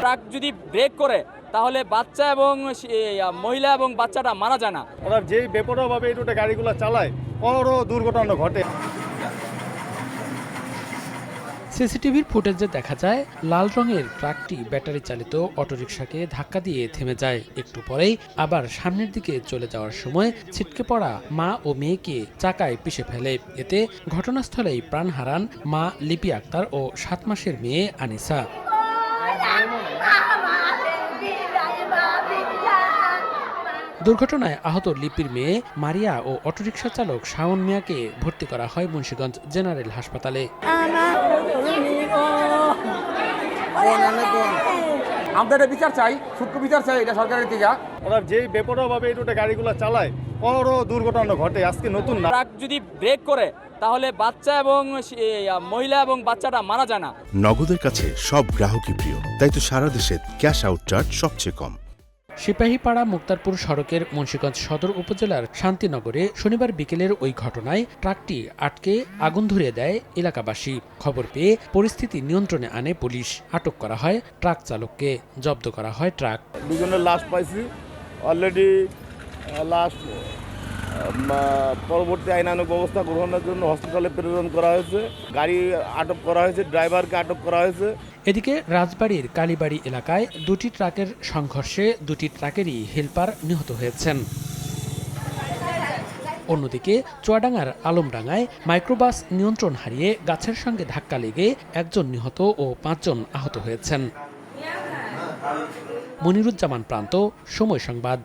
Truck যদি break করে তাহলে বাচ্চা এবং মহিলা এবং বাচ্চাটা মারা যায় না। ওরা যেই বেপরোয়াভাবে এই দুটো গাড়িগুলো চালায় বড় দুর্ঘটনা ঘটে। সিসিটিভির ফুটেজে দেখা যায়, লাল রঙের ট্রাকটি ব্যাটারি চালিত অটোরিকশাকে ধাক্কা দিয়ে থেমে যায়। একটু পরেই আবার সামনের দিকে চলে যাওয়ার সময় ছিটকে পড়া মা ও মেয়েকে চাকায় পিষে ফেলে। এতে ঘটনাস্থলেই প্রাণ হারান মা লিপি আক্তার ও সাত মাসের মেয়ে আনিসা। দুর্ঘটনায় আহত লিপির মেয়ে মারিয়া ও অটোরিকশা চালক শাওন মিয়াকে ভর্তি করা হয় মুন্সিগঞ্জ জেনারেল হাসপাতালে। আমরা এটা বিচার চাই সূক্ষ্ম বিচার চাই এটা সরকারের থেকে। ওরা যেই বেপরোয়াভাবে এই রুটে গাড়িগুলো চালায় বড় দুর্ঘটনা ঘটে আজকে নতুন না। ট্রাক যদি ব্রেক করে তাহলে বাচ্চা এবং মহিলা এবং বাচ্চাটা মারা যায় না। নগদের কাছে সব গ্রাহকই প্রিয় তাই তো সারা দেশে ক্যাশ আউট চার্জ সবচেয়ে কম। সিপাহীপাড়া মুক্তারপুর সড়কের মুন্সিগঞ্জ সদর উপজেলার শান্তিনগরে শনিবার বিকেলের ওই ঘটনায় ট্রাকটি আটকে আগুন ধরিয়ে দেয় এলাকাবাসী। খবর পেয়ে পরিস্থিতি নিয়ন্ত্রণে আনে পুলিশ। আটক করা হয় ট্রাক চালককে। জব্দ করা হয় ট্রাক। দুজনের লাশ পাইছি। অলরেডি লাশ পরবর্তী আইনানুগ ব্যবস্থা গ্রহণের জন্য হসপিটালে প্রেরণ করা হয়েছে। গাড়ি আটক করা হয়েছে ড্রাইভারকে আটক করা হয়েছে। এদিকে রাজবাড়ির কালীবাড়ি এলাকায় দুটি ট্রাকের সংঘর্ষে দুটি ট্রাকেরই হেলপার নিহত হয়েছেন। অন্যদিকে চুয়াডাঙ্গার আলমডাঙ্গায় মাইক্রোবাস নিয়ন্ত্রণ হারিয়ে গাছের সঙ্গে ধাক্কা লেগে একজন নিহত ও পাঁচজন আহত হয়েছেন। মনিরুজ্জামান প্রান্ত, সময় সংবাদ।